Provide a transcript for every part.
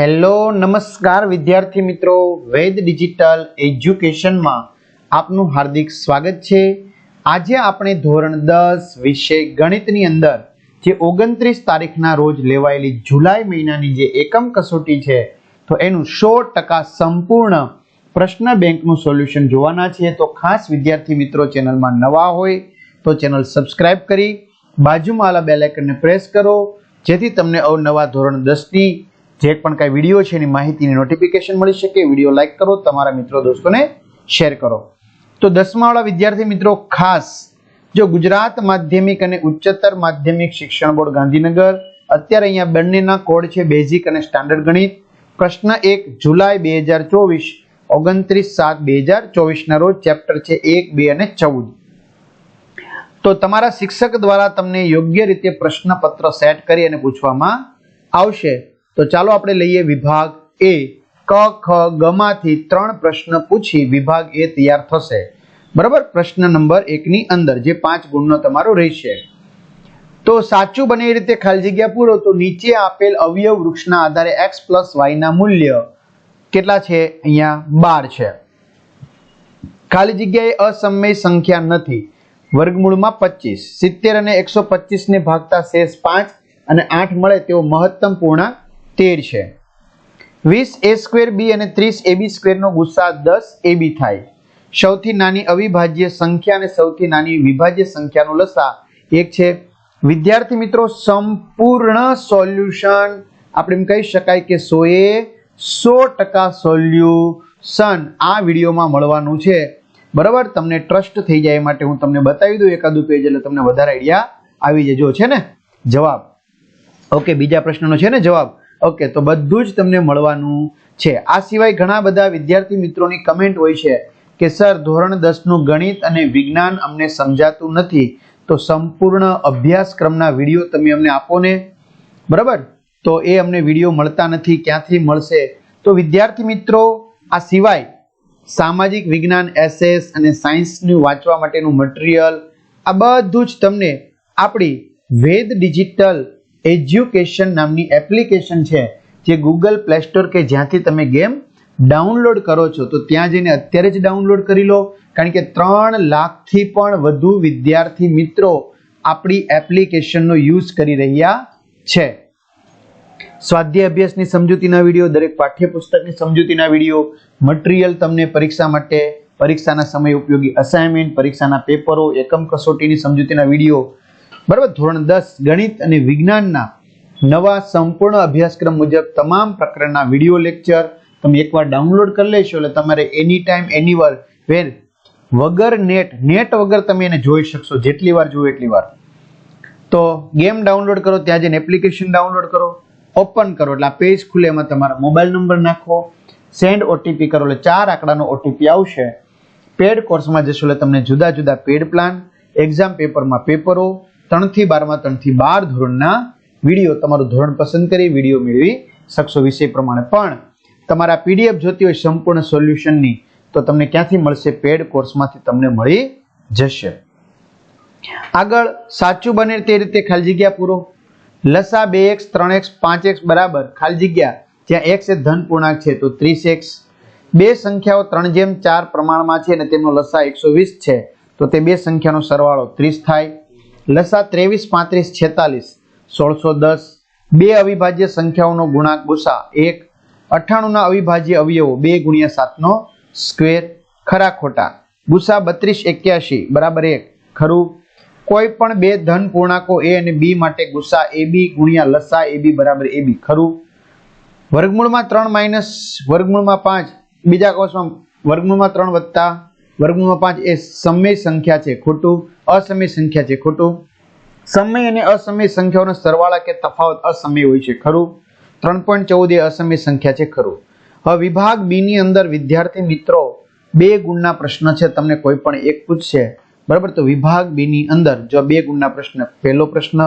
Hello, નમસ્કાર વિદ્યાર્થી મિત્રો. વેદ ડિજિટલ એજ્યુકેશનમાં આપનું હાર્દિક સ્વાગત છે. આજે આપણે ધોરણ દસ વિષય ગણિતની અંદર જે ઓગણત્રીસ તારીખના રોજ લેવાયેલી જુલાઈ મહિનાની જે એકમ કસોટી છે, તો એનું સો ટકા સંપૂર્ણ પ્રશ્ન બેંકનું સોલ્યુશન જોવાના છે. તો ખાસ વિદ્યાર્થી મિત્રો ચેનલમાં નવા હોય તો ચેનલ સબસ્ક્રાઇબ કરી, બાજુમાં આવેલા બેલ આઇકનને પ્રેસ કરો, જેથી તમને અવનવા ધોરણ દસની જે પણ કાંઈ વીડિયો છે એની માહિતીની નોટિફિકેશન મળી શકે વીડિયો લાઈક કરો, તમારા મિત્રો દોસ્તોને શેર કરો. તો દસમાવાળા વિદ્યાર્થી મિત્રો, ખાસ જો ગુજરાત માધ્યમિક અને ઉચ્ચતર માધ્યમિક શિક્ષણ બોર્ડ ગાંધીનગર, અત્યારે અહીંયા બંનેના કોડ છે બેઝિક અને સ્ટાન્ડર્ડ ગણિત. પ્રશ્ન એક, જુલાઈ બે હજાર ચોવીસ, ઓગણત્રીસ સાત બે હજાર ચોવીસના રોજ ચેપ્ટર છે એક, બે અને ચૌદ. તો તમારા શિક્ષક દ્વારા તમને યોગ્ય રીતે પ્રશ્નપત્ર સેટ કરી અને પૂછવામાં આવશે. તો ચાલો આપણે લઈએ વિભાગ એ. ક, ખ ગમાંથી ત્રણ પ્રશ્ન પૂછી વિભાગ એ તૈયાર થશે. બરાબર? પ્રશ્ન નંબર એકની અંદર જે પાંચ ગુણનો તમારો રહેશે. તો સાચું બને એ રીતે ખાલી જગ્યા પૂરો. તો નીચે આપેલ અવયવ વૃક્ષના આધારે એક્સ પ્લસ વાયના મૂલ્ય કેટલા છે? અહીંયા બાર છે. ખાલી જગ્યાએ અસમય સંખ્યા નથી. વર્ગમૂળમાં પચીસ. સિત્તેર અને એકસો પચીસ ને ભાગતા શેષ પાંચ અને આઠ મળે તેવો મહત્તમ પૂર્ણાંક તેર છે. વીસ એ સ્ક્વેર બી અને ત્રીસ એ બી સ્ક્વેરનો ગુસ્સા દસ એ બી થાય. સૌથી નાની અવિભાજ્ય સંખ્યા અને સૌથી નાની વિભાજ્ય સંખ્યાનો લસા એક છે. વિદ્યાર્થી મિત્રો, સંપૂર્ણ સોલ્યુશન આપણે એમ કહી શકાય કે સો એ સો ટકા સોલ્યુશન આ વિડીયોમાં મળવાનું છે. બરાબર? તમને ટ્રસ્ટ થઈ જાય માટે હું તમને બતાવી દઉં એકાદું પેજ એટલે તમને વધારે આઈડિયા આવી જજો. છે ને? જવાબ. ઓકે, બીજા પ્રશ્નનો છે ને જવાબ? ઓકે, તો બધું જ તમને મળવાનું છે. આ સિવાય ઘણા બધા વિદ્યાર્થી મિત્રોની કમેન્ટ હોય છે કે, સર, ધોરણ દસનું ગણિત અને વિજ્ઞાન અમને સમજાતું નથી. તો સંપૂર્ણ અભ્યાસક્રમના વીડિયો તમે અમને આપો ને. બરાબર? તો એ અમને વીડિયો મળતા નથી, ક્યાંથી મળશે? તો વિદ્યાર્થી મિત્રો, આ સિવાય સામાજિક વિજ્ઞાન એસએસ અને સાયન્સનું વાંચવા માટેનું મટીરિયલ, આ બધું જ તમને આપણી વેદ ડિજિટલ એજ્યુકેશન નામની એપ્લિકેશન છે જે ગૂગલ પ્લે સ્ટોર કે જ્યાંથી તમે ગેમ ડાઉનલોડ કરો છો. તો ત્યાં જઈને અત્યારે જ ડાઉનલોડ કરી લો. કારણ કે ત્રણ લાખથી પણ વધુ વિદ્યાર્થી મિત્રો આપણી એપ્લિકેશનનો યુઝ કરી રહ્યા છે. સ્વાધ્યાય અભ્યાસની સમજૂતીના વીડિયો દરેક પાઠ્યપુસ્તકની સમજૂતીના વીડિયો મટીરિયલ તમને પરીક્ષા માટે, પરીક્ષાના સમય ઉપયોગી અસાઇનમેન્ટ પરીક્ષાના પેપરો, એકમ કસોટીની સમજૂતીના વીડિયો બરાબર? ધોરણ દસ ગણિત અને વિજ્ઞાનના નવા સંપૂર્ણ અભ્યાસક્રમ મુજબ તમામ પ્રકારના વીડિયો લેક્ચર તમે એકવાર ડાઉનલોડ કરી લેશો એટલે તમારે એની ટાઈમ એની વાર વેર વગર નેટ નેટ વગર તમે એને જોઈ શકશો, જેટલી વાર જુઓ એટલી વાર. તો ગેમ ડાઉનલોડ કરો, ત્યાં જઈને એપ્લિકેશન ડાઉનલોડ કરો ઓપન કરો, એટલે આ પેજ ખુલે, એમાં તમારા મોબાઈલ નંબર નાખો સેન્ડ ઓટીપી કરો, એટલે ચાર આંકડાનો ઓટીપી આવશે. પેડ કોર્સમાં જશો એટલે તમને જુદા જુદા પેડ પ્લાન એક્ઝામ પેપરમાં પેપરો ત્રણથી બારમાં, ત્રણથી બાર ધોરણના વીડિયો તમારું ધોરણ પસંદ કરી વીડિયો મેળવી શકશો વિષય પ્રમાણે. પણ તમારા પીડીએફ જોતી હોય સંપૂર્ણ સોલ્યુશનની, તો તમને ક્યાંથી મળશે પેડ કોર્સમાંથી તમને મળી જશે. આગળ, સાચું બને તે રીતે ખાલી જગ્યા પૂરો. લસા બે એક્સ, ત્રણ એક્સ, પાંચ એક્સ બરાબર, ખાલી જગ્યા. જ્યાં એક્સ એ ધન પૂર્ણાંક છે, તો ત્રીસ એક્સ. બે સંખ્યાઓ ત્રણ જેમ ચાર પ્રમાણમાં છે અને તેમનો લસા એકસો વીસ છે, તો તે બે સંખ્યાનો સરવાળો ત્રીસ થાય. લસા ત્રેવીસ, પાંત્રીસ, છેતાલીસ, સોળસો દસ, બે અવિભાજ્ય સંખ્યાઓનો ગુણાંક ગુસા, એક, અઠ્ઠાણુંના અવિભાજ્ય અવયવો, બે ગુણ્યા સાતનો સ્ક્વેર ખરા ખોટા. ગુસા બત્રીસ એક્યાસી બરાબર એક. ખરું? કોઈ પણ બે ધન પૂર્ણાંકો એ અને બી માટે ગુસા એ બી ગુણ્યા લસા એ બી બરાબર એ બી. ખરું? વર્ગમૂળમાં ત્રણ માઇનસ, વર્ગમૂળમાં પાંચ. બીજા કોષમાં વર્ગમૂળમાં ત્રણ વત્તા વર્ગમૂળમાં પાંચ એ સમય સંખ્યા છે ખોટું, અસમય સંખ્યા છે ખોટું. સમય અને અસમય સંખ્યાઓનો સરવાળા કે તફાવત અસમય હોય છે ખરું? ત્રણ પોઈન્ટ ચૌદ એ અસમય સંખ્યા છે ખરું. હવે વિભાગ બી ની અંદર વિદ્યાર્થી મિત્રો, બે ગુણના પ્રશ્ન છે, તમને કોઈ પણ એક પૂછશે. બરાબર? તો વિભાગ બી ની અંદર જો બે ગુણના પ્રશ્ન, પહેલો પ્રશ્ન,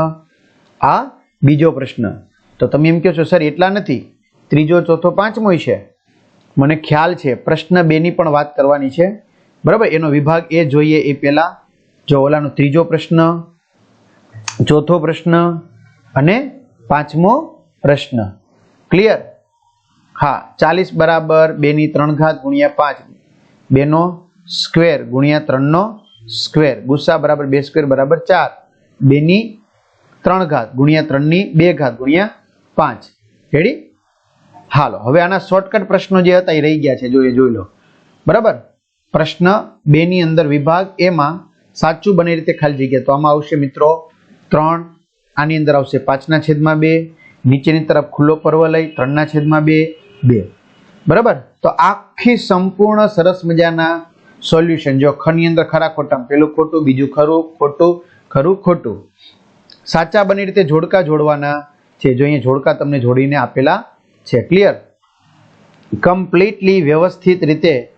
આ બીજો પ્રશ્ન. તો તમે એમ કહો છો, સર, એટલા નથી? ત્રીજો, ચોથો, પાંચમો છે? મને ખ્યાલ છે. પ્રશ્ન બે ની પણ વાત કરવાની છે. બરાબર? એનો વિભાગ એ જોઈએ એ પહેલા. જો ઓલાનો ત્રીજો પ્રશ્ન, ચોથો પ્રશ્ન અને પાંચમો પ્રશ્ન. ક્લિયર હા, ચાલીસ બરાબર, બેની ત્રણ ઘાત ગુણ્યા પાંચ. બેનો સ્ક્વેર ગુણ્યા ત્રણનો સ્ક્વેર ગુસ્સા બરાબર બે સ્ક્વેર બરાબર ચાર. બેની ત્રણ ઘાત ગુણ્યા ત્રણની બે ઘાત ગુણ્યા પાંચ. રેડી હાલો, હવે આના શોર્ટકટ પ્રશ્નો જે હતા એ રહી ગયા છે. જો એ જોઈ લો. બરાબર? પ્રશ્ન બે ની અંદર વિભાગ એમાં સાચું બને રીતે ખાલી જગ્યા. તો આમાં આવશે મિત્રો ત્રણ, આની અંદર આવશે પાંચના છેદમાં બે, નીચેની તરફ ખુલ્લો પર્વલય ત્રણના છેદમાં બે બે. બરાબર? તો આખી સંપૂર્ણ સરસ મજાના સોલ્યુશન. જો ખની અંદર ખરા ખોટા, પેલું ખોટું, બીજું ખરું ખોટું ખરું ખોટું. સાચા બની રીતે જોડકા જોડવાના છે. જો અહીંયા જોડકા તમને જોડીને આપેલા છે. ક્લિયર કમ્પ્લીટલી વ્યવસ્થિત રીતે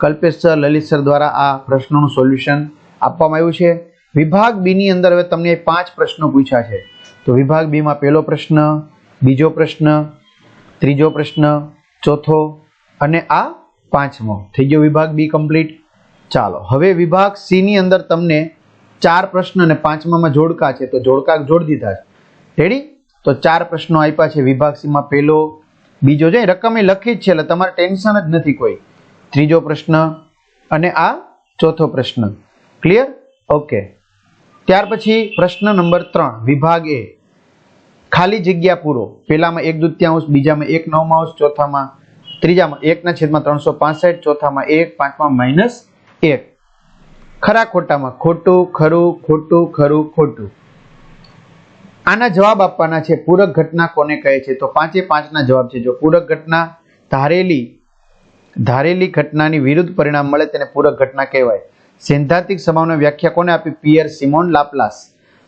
કલ્પેશ સર, લલિત સર દ્વારા આ પ્રશ્નોનું સોલ્યુશન આપવામાં આવ્યું છે. વિભાગ બી ની અંદર હવે તમને પાંચ પ્રશ્નો પૂછ્યા છે. તો વિભાગ બી માં પહેલો પ્રશ્ન, બીજો પ્રશ્ન, ત્રીજો પ્રશ્ન, ચોથો અને આ પાંચમો. થઈ ગયો વિભાગ બી કમ્પ્લીટ. ચાલો, હવે વિભાગ સી ની અંદર તમને ચાર પ્રશ્ન અને પાંચમામાં જોડકા છે. તો જોડકા જોડી દીધા છે. રેડી તો ચાર પ્રશ્નો આપ્યા છે. વિભાગ સી માં પહેલો, બીજો છે રકમ એ લખી જ છે, એટલે તમારે ટેન્શન જ નથી કોઈ. ત્રીજો પ્રશ્ન અને આ ચોથો પ્રશ્ન. ક્લિયર ઓકે ત્યાર પછી પ્રશ્ન નંબર ત્રણ, વિભાગ એ. ખાલી જગ્યા પૂરો. પેલામાં એક દુત્યાંશ બીજામાં એક નવમાંશ, ચોથામાં ત્રીજામાં એકના છેદમાં ત્રણસો પાસઠ, ચોથામાં એક, પાંચમાં માઇનસ એક. ખરા ખોટામાં ખોટું, ખરું ખોટું ખરું, ખોટું. આના જવાબ આપવાના છે પૂરક ઘટના કોને કહે છે? તો પાંચે પાંચના જવાબ છે. જો પૂરક ઘટના ધારેલી ધારેલી ઘટનાની વિરુદ્ધ પરિણામ મળે તેને પૂરક ઘટના કહેવાય. સૈદ્ધાંતિક સંભાવના વ્યાખ્યા કોને આપી? પિયર સિમોન લાપ્લાસ.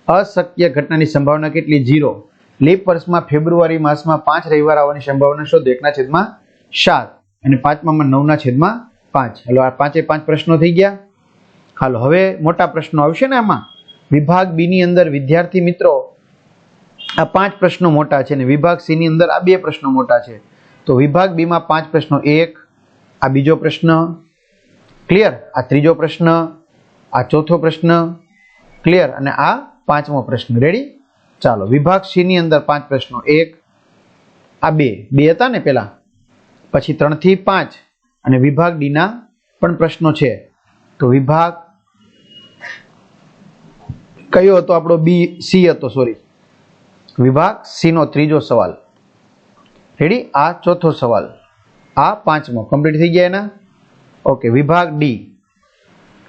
અશક્ય ઘટનાની સંભાવના કેટલી? જીરો લીપ વર્ષમાં ફેબ્રુઆરી માસમાં પાંચ રવિવાર આવવાની સંભાવના શોધો. એકના છેદમાં સાત. અને પાંચમામાં નવના છેદમાં પાંચ. હાલો, આ પાંચે પાંચ પ્રશ્નો થઈ ગયા. હાલો, હવે મોટા પ્રશ્નો આવશે ને આમાં? વિભાગ બી ની અંદર વિદ્યાર્થી મિત્રો, આ પાંચ પ્રશ્નો મોટા છે અને વિભાગ સી ની અંદર આ બે પ્રશ્નો મોટા છે. તો વિભાગ બીમાં પાંચ પ્રશ્નો. એક આ બીજો પ્રશ્ન. ક્લિયર આ ત્રીજો પ્રશ્ન. આ ચોથો પ્રશ્ન. ક્લિયર અને આ પાંચમો પ્રશ્ન. રેડી ચાલો, વિભાગ સી ની અંદર પાંચ પ્રશ્નો. એક, આ બે. બે હતા ને પેલા? પછી ત્રણથી પાંચ. અને વિભાગ ડી ના પણ પ્રશ્નો છે. તો વિભાગ કયો હતો? આપણો બી, સી હતો સોરી વિભાગ સી નો ત્રીજો સવાલ. રેડી આ ચોથો સવાલ. આ પાંચમો. કમ્પ્લીટ થઈ ગયા એના? ઓકે વિભાગ ડી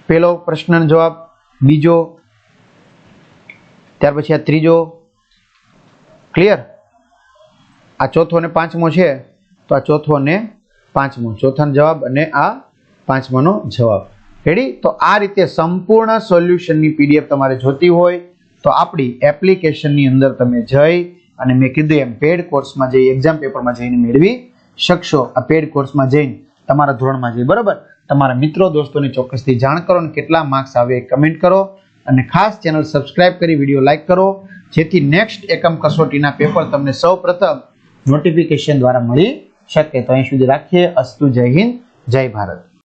પેલો પ્રશ્નનો જવાબ, બીજો, ત્યાર પછી આ ત્રીજો. ક્લિયર આ ચોથો અને પાંચમો છે, તો આ ચોથો અને પાંચમો. ચોથાનો જવાબ અને આ પાંચમાનો જવાબ. રેડી તો આ રીતે સંપૂર્ણ સોલ્યુશનની પીડીએફ તમારે જોતી હોય, તો આપણી એપ્લિકેશનની અંદર તમે જઈ અને મેં કીધું એમ પેડ કોર્સમાં જઈ એક્ઝામ પેપરમાં જઈને મેળવી શકશો આ પેડ કોર્સમાં જઈને તમારા ધોરણમાં જઈ બરોબર? તમારા મિત્રો, દોસ્તોને ચોક્કસથી જાણ કરો અને કેટલા માર્ક્સ આવે એ કમેન્ટ કરો. અને ખાસ ચેનલ સબસ્ક્રાઇબ કરી વીડિયો લાઇક કરો. જેથી નેક્સ્ટ એકમ કસોટીના પેપર તમને સૌ નોટિફિકેશન દ્વારા મળી શકે. તો અહીં સુધી રાખીએ. અસ્તુ જય હિન્દ, જય ભારત.